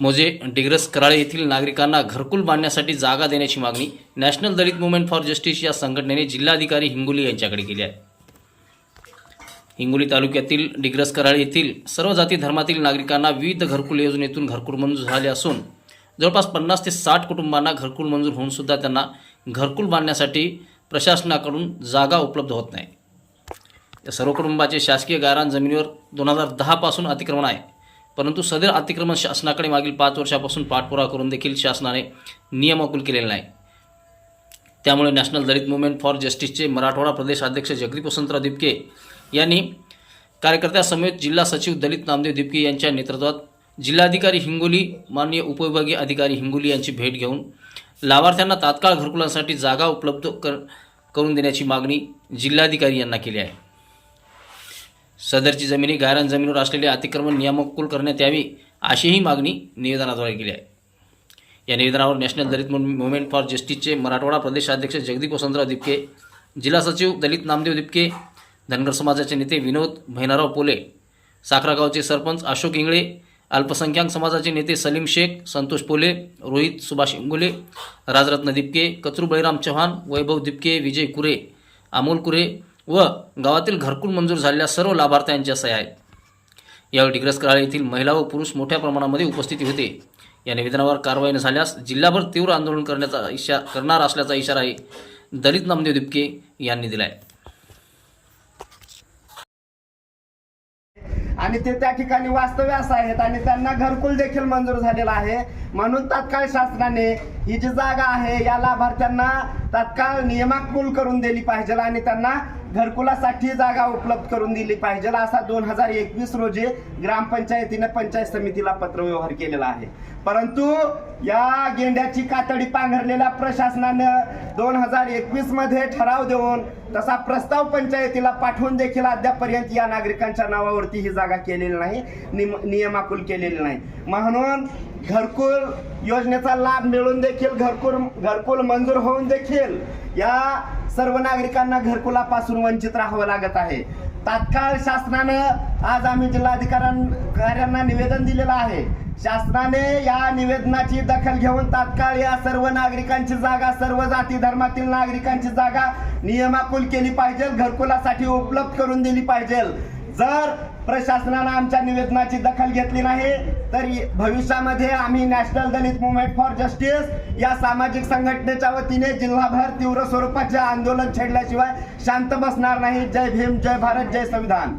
मोजे डिग्रस कराळे येथील नागरिकांना घरकुल बांधण्यासाठी जागा देण्याची मागणी national Dalit movement for justice या संघटनेने जिल्हाधिकारी हिंगोली यांच्याकडे केली आहे. हिंगोली तालुक्यातील डिग्रस कराळे येथील सर्व जाती धर्मातील नागरिकांना विविध घरकुल योजनेतून घरकुल मंजूर झाले असून जवळपास पन्नास ते साठ कुटुंबांना घरकुल मंजूर होऊन सुद्धा त्यांना घरकुल बांधण्यासाठी प्रशासनाकडून जागा उपलब्ध होत नाही. या सर्व कुटुंबाचे शासकीय गायरान जमिनीवर दोन हजार दहापासून अतिक्रमण आहे. परंतु सदर अतिक्रमण शासनाकडे मागील पाच वर्षापासून पाठपुरावा करून देखील शासनाने नियम अकुल नाही. त्यामुळे नॅशनल दलित मुवमेंट फॉर जस्टिसचे मराठवाडा प्रदेश अध्यक्ष जगदीप वसंतराव दिपके यांनी कार्यकर्त्यासमवेत जिल्हा सचिव दलित नामदेव दिपके यांच्या नेतृत्वात जिल्हाधिकारी हिंगोली माननीय उपविभागीय अधिकारी हिंगोली यांची भेट घेऊन लाभार्थ्यांना तात्काळ घरकुलांसाठी जागा उपलब्ध कर करून देण्याची मागणी जिल्हाधिकारी यांना केली आहे. सदरची जमिनी गायरान जमिनीवर असलेले अतिक्रमण नियामकुल करण्यात यावी अशीही मागणी निवेदनाद्वारे केली आहे. या निवेदनावर नॅशनल दलित मुवमेंट फॉर जस्टिसचे मराठवाडा प्रदेशाध्यक्ष जगदीप वसंतराव दिपके जिल्हा सचिव दलित नामदेव दिपके धनगर समाजाचे नेते विनोद भैनाराव पोले साखरागावचे सरपंच अशोक इंगळे अल्पसंख्याक समाजाचे नेते सलीम शेख संतोष पोले रोहित सुभाष इंगोले राजरत्न दिपके कचरू बळीराम चव्हाण वैभव दिपके विजय कुरे अमोल कुरे व गावातील घरकुल मंजूर झालेल्या सर्व लाभार्थ्यांच्या सह्या आहेत यावेळी डिग्रस कराळे येथील महिला व पुरुष मोठ्या प्रमाणामध्ये उपस्थिती होते. या निवेदनावर कारवाई न झाल्यास जिल्हाभर तीव्र आंदोलन करण्याचा इशा करणार असल्याचा इशाराही दलित नामदेव दिपके यांनी दिला आहे आणि ते त्या ठिकाणी वास्तव्यास आहेत आणि त्यांना घरकुल देखील मंजूर झालेला आहे. म्हणून तात्काळ शासनाने ही जी जागा आहे या लाभार्थ्यांना तात्काळ नियमाकुल करून दिली पाहिजे आणि त्यांना घरकुलासाठी जागा उपलब्ध करून दिली पाहिजे असा दोन हजार एकवीस रोजी ग्रामपंचायतीने पंचायत समितीला पत्रव्यवहार केलेला आहे. परंतु या गेंड्याची कातडी पांघरलेल्या प्रशासनानं दोन हजार एकवीसमध्ये ठराव देऊन तसा प्रस्ताव पंचायतीला पाठवून देखील अद्यापर्यंत या नागरिकांच्या नावावरती ही जागा केलेली नाही निम- नियमाकुल केलेली नाही. म्हणून घरकुल योजनेचा लाभ मिळून देखील घरकुल घरकुल मंजूर होऊन देखील या सर्व नागरिकांना घरकुलापासून वंचित राहावं लागत आहे. तात्काळ शासनानं आज आम्ही जिल्हाधिकाऱ्यांना निवेदन दिलेलं आहे. शासनाने या निवेदनाची दखल घेऊन तात्काळ या सर्व नागरिकांची जागा सर्व जाती धर्मातील नागरिकांची जागा नियमाकुल केली पाहिजे घरकुलासाठी उपलब्ध करून दिली पाहिजे. जर प्रशासनानं आमच्या निवेदनाची दखल घेतली नाही तर भविष्यामध्ये आम्ही national Dalit movement for justice या सामाजिक संघटनेच्या वतीने जिल्हाभर तीव्र स्वरूपाचे आंदोलन छेडल्याशिवाय शांत बसणार नाही. जय भीम जय भारत जय संविधान.